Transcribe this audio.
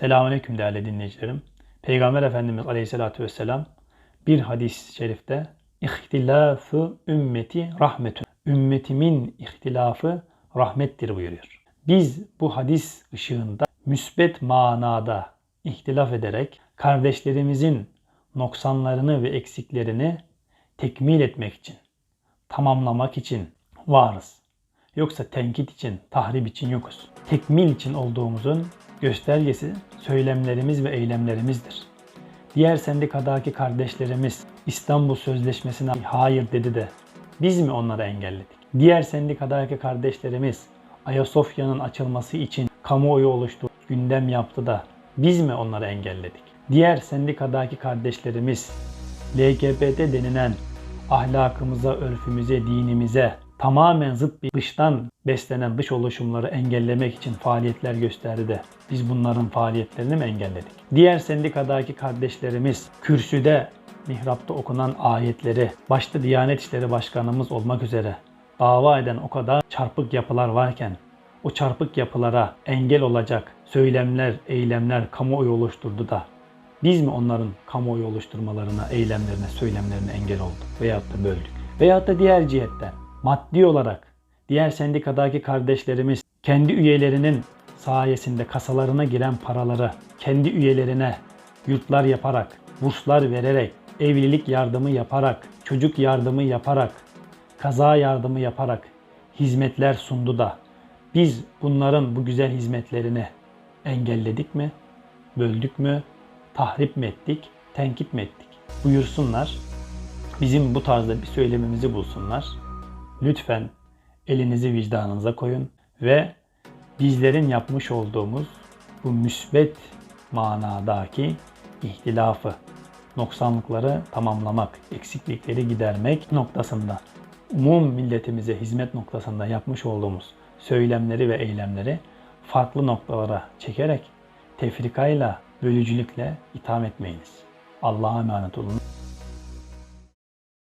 Selamünaleyküm değerli dinleyicilerim. Peygamber Efendimiz Aleyhisselatü Vesselam bir hadis-i şerifte İhtilafı ümmeti rahmetün. Ümmetimin ihtilafı rahmettir buyuruyor. Biz bu hadis ışığında müsbet manada ihtilaf ederek kardeşlerimizin noksanlarını ve eksiklerini tekmil etmek için, tamamlamak için varız. Yoksa tenkit için, tahrip için yokuz. Tekmil için olduğumuzun göstergesi söylemlerimiz ve eylemlerimizdir. Diğer sendikadaki kardeşlerimiz İstanbul Sözleşmesi'ne hayır dedi de biz mi onları engelledik? Diğer sendikadaki kardeşlerimiz Ayasofya'nın açılması için kamuoyu oluştu, gündem yaptı da biz mi onları engelledik? Diğer sendikadaki kardeşlerimiz LGBT denilen ahlakımıza, örfümüze, dinimize tamamen zıt bir dıştan beslenen dış oluşumları engellemek için faaliyetler gösterdi biz bunların faaliyetlerini mi engelledik? Diğer sendikadaki kardeşlerimiz kürsüde, mihrapta okunan ayetleri, başta Diyanet İşleri Başkanımız olmak üzere dava eden o kadar çarpık yapılar varken o çarpık yapılara engel olacak söylemler, eylemler kamuoyu oluşturdu da biz mi onların kamuoyu oluşturmalarına, eylemlerine, söylemlerine engel olduk veyahut da böldük? Veyahut da diğer cihetten maddi olarak diğer sendikadaki kardeşlerimiz kendi üyelerinin sayesinde kasalarına giren paraları kendi üyelerine yurtlar yaparak, burslar vererek, evlilik yardımı yaparak, çocuk yardımı yaparak, kaza yardımı yaparak hizmetler sundu da biz bunların bu güzel hizmetlerini engelledik mi? Böldük mü? Tahrip mi ettik? Tenkit mi ettik? Buyursunlar. Bizim bu tarzda bir söylememizi bulsunlar. Lütfen elinizi vicdanınıza koyun ve bizlerin yapmış olduğumuz bu müsbet manadaki ihtilafı, noksanlıkları tamamlamak, eksiklikleri gidermek noktasında umum milletimize hizmet noktasında yapmış olduğumuz söylemleri ve eylemleri farklı noktalara çekerek tefrikayla, bölücülükle itham etmeyiniz. Allah'a emanet olun.